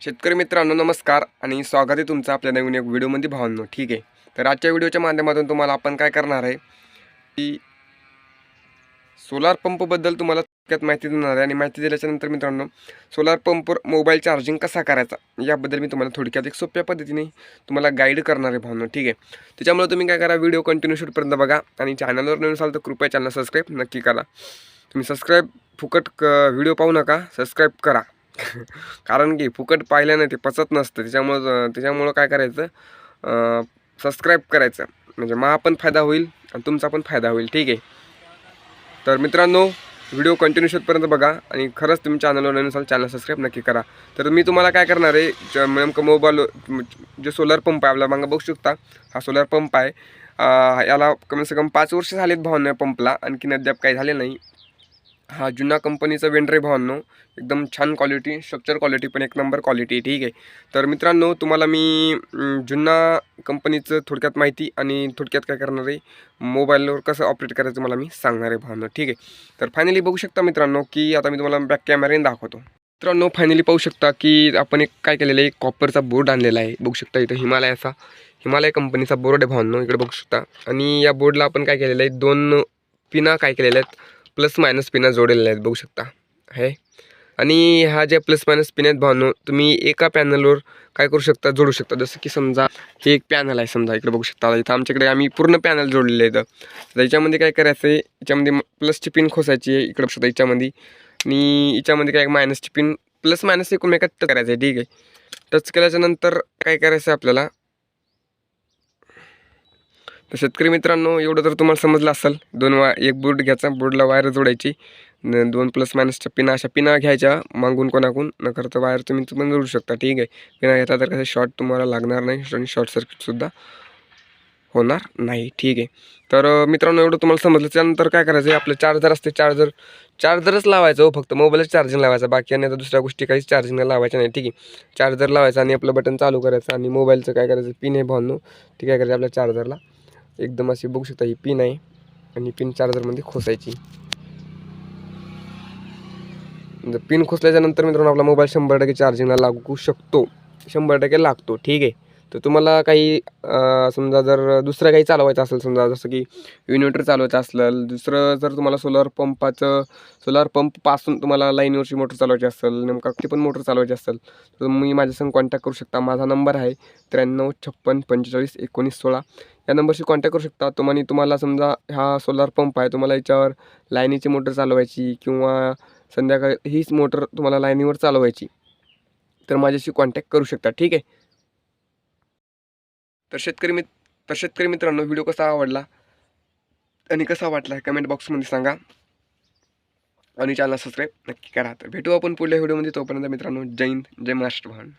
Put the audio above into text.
शेतकरी मित्रांनो नमस्कार आणि स्वागत आहे तुमचं आपल्या नवीन एक व्हिडिओमध्ये भावांनो. ठीक आहे. तर आजच्या व्हिडिओच्या माध्यमातून तुम्हाला आपण काय करणार आहे की सोलार पंपबद्दल तुम्हाला थोडक्यात माहिती देणार आहे. आणि माहिती दिल्याच्यानंतर मित्रांनो सोलार पंपवर मोबाईल चार्जिंग कसा करायचा याबद्दल मी तुम्हाला थोडक्यात एक सोप्या पद्धतीने तुम्हाला गाईड करणार आहे भावनो. ठीक आहे. त्याच्यामुळे तुम्ही काय करा व्हिडिओ कंटिन्यू शूटपर्यंत बघा आणि चॅनलवर नवीन असाल तर कृपया चॅनल सबस्क्राईब नक्की करा. तुम्ही सबस्क्राईब फुकट क व्हिडिओ पाहू नका सबस्क्राईब करा. कारण की फुकट पाहिल्यानं ते पचत नसतं. त्याच्यामुळं त्याच्यामुळं काय करायचं? सबस्क्राईब करायचं. म्हणजे मा पण फायदा होईल आणि तुमचा पण फायदा होईल. ठीक आहे? तर मित्रांनो व्हिडिओ कंटिन्यू शेवटपर्यंत बघा आणि खरंच तुम्ही चॅनलवर नवीन असाल चॅनल सबस्क्राईब नक्की करा. तर मी तुम्हाला काय करणार आहे नेमकं मोबाईल जे सोलर पंप आहे आपला मागं बघू शकता. हा सोलर पंप आहे. याला कमीत से कमी पाच वर्ष झालेत भावना पंपला आणखीन अद्याप काही झाले नाही. हा जुना कंपनीचा वेंडर आहे भावांनो. एकदम छान क्वालिटी स्ट्रक्चर क्वालिटी पण एक नंबर क्वालिटी ठीक आहे. तर मित्रांनो तुम्हाला मी अं, जुना कंपनीचं थोडक्यात माहिती आणि थोडक्यात काय करणार आहे मोबाईलवर कसं ऑपरेट करायचं मला मी सांगणार आहे भावांनो ठीक आहे. तर फायनली बघू शकता मित्रांनो की आता मी तुम्हाला बॅक कॅमेऱ्याने दाखवतो. मित्रांनो फायनली पाहू शकता की आपण एक काय केलेलं आहे कॉपरचा बोर्ड आणलेला आहे. बघू शकता इथं हिमालयाचा हिमालय कंपनीचा बोर्ड आहे भावांनो इकडे बघू शकता. आणि या बोर्डला आपण काय केलेलं आहे दोन पिना काय केलेल्या आहेत. प्लस मायनस पिना जोडलेल्या आहेत बघू शकता. आहे आणि ह्या ज्या प्लस मायनस पिन आहेत भावनो तुम्ही एका पॅनलवर काय करू शकता जोडू शकता. जसं की समजा हे एक पॅनल आहे समजा इकडे बघू शकता. इथं आमच्याकडे आम्ही पूर्ण पॅनल जोडलेले आहेत. तर याच्यामध्ये काय करायचं आहे याच्यामध्ये प्लसची पिन खोसायची आहे इकडे बघू शकता याच्यामध्ये. आणि याच्यामध्ये काय मायनसची पिन प्लस मायनस एकूणमेकात टच करायचं आहे ठीक आहे. टच केल्याच्यानंतर काय करायचं आहे आपल्याला तर शेतकरी मित्रांनो एवढं जर तुम्हाला समजलं असेल दोन वा एक बोर्ड घ्यायचा बोर्डला वायर जोडायची दोन प्लस मायनसच्या पिना अशा पिना घ्यायच्या मागून कोणाकून न करता वायर तुम्ही पण जोडू शकता ठीक आहे? पिना घेता तर कसं शॉर्ट तुम्हाला लागणार नाही आणि शॉर्ट सर्किटसुद्धा होणार नाही ठीक आहे? तर मित्रांनो एवढं तुम्हाला समजलं त्यानंतर काय करायचं आहे आपलं चार्जर असते चार्जर चार्जरच लावायचं हो फक्त मोबाईलच चार्जिंग लावायचा बाकी आणि आता दुसऱ्या गोष्टी काहीच चार्जिंगला लावायच्या नाही ठीक आहे? चार्जर लावायचं आणि आपलं बटन चालू करायचं आणि मोबाईलचं काय करायचं पिन आहे भावनो ते काय करायचं आपल्या चार्जरला एकदम अशी बघू शकता ही पिन आहे. आणि पिन चार्जरमध्ये खोसायची. पिन खोसल्याच्या नंतर मित्रांनो आपला मोबाईल शंभर टक्के चार्जिंगला लागू शकतो. शंभर टक्के लागतो. ठीक आहे? तर तुम्हाला काही समजा जर दुसरं काही चालवायचं असेल समजा जसं की इन्व्हर्टर चालवायचं असलं दुसरं जर तुम्हाला सोलार पंपाचं सोलार पंपपासून तुम्हाला लाईनवरची मोटर चालवायची असेल नेमका किती पण मोटर चालवायची असेल तर मी माझ्यासंग कॉन्टॅक्ट करू शकता. माझा नंबर आहे त्र्याण्णव छप्पन पंचेचाळीस एकोणीस सोळा. या नंबरशी कॉन्टॅक्ट करू शकता. तुम्हाला तुम्हाला समजा हा सोलार पंप आहे तुम्हाला याच्यावर लाईनीची मोटर चालवायची किंवा संध्याकाळी हीच मोटर तुम्हाला लाईनीवर चालवायची तर माझ्याशी कॉन्टॅक्ट करू शकता. ठीक आहे? तर शेतकरी मित तर शेतकरी मित्रांनो व्हिडिओ कसा आवडला आणि कसा वाटला कमेंट बॉक्समध्ये सांगा. आणि चॅनल सबस्क्राईब नक्की करा. तर भेटू आपण पुढल्या व्हिडिओमध्ये तोपर्यंत मित्रांनो जय हिंद जय महाराष्ट्र. भवन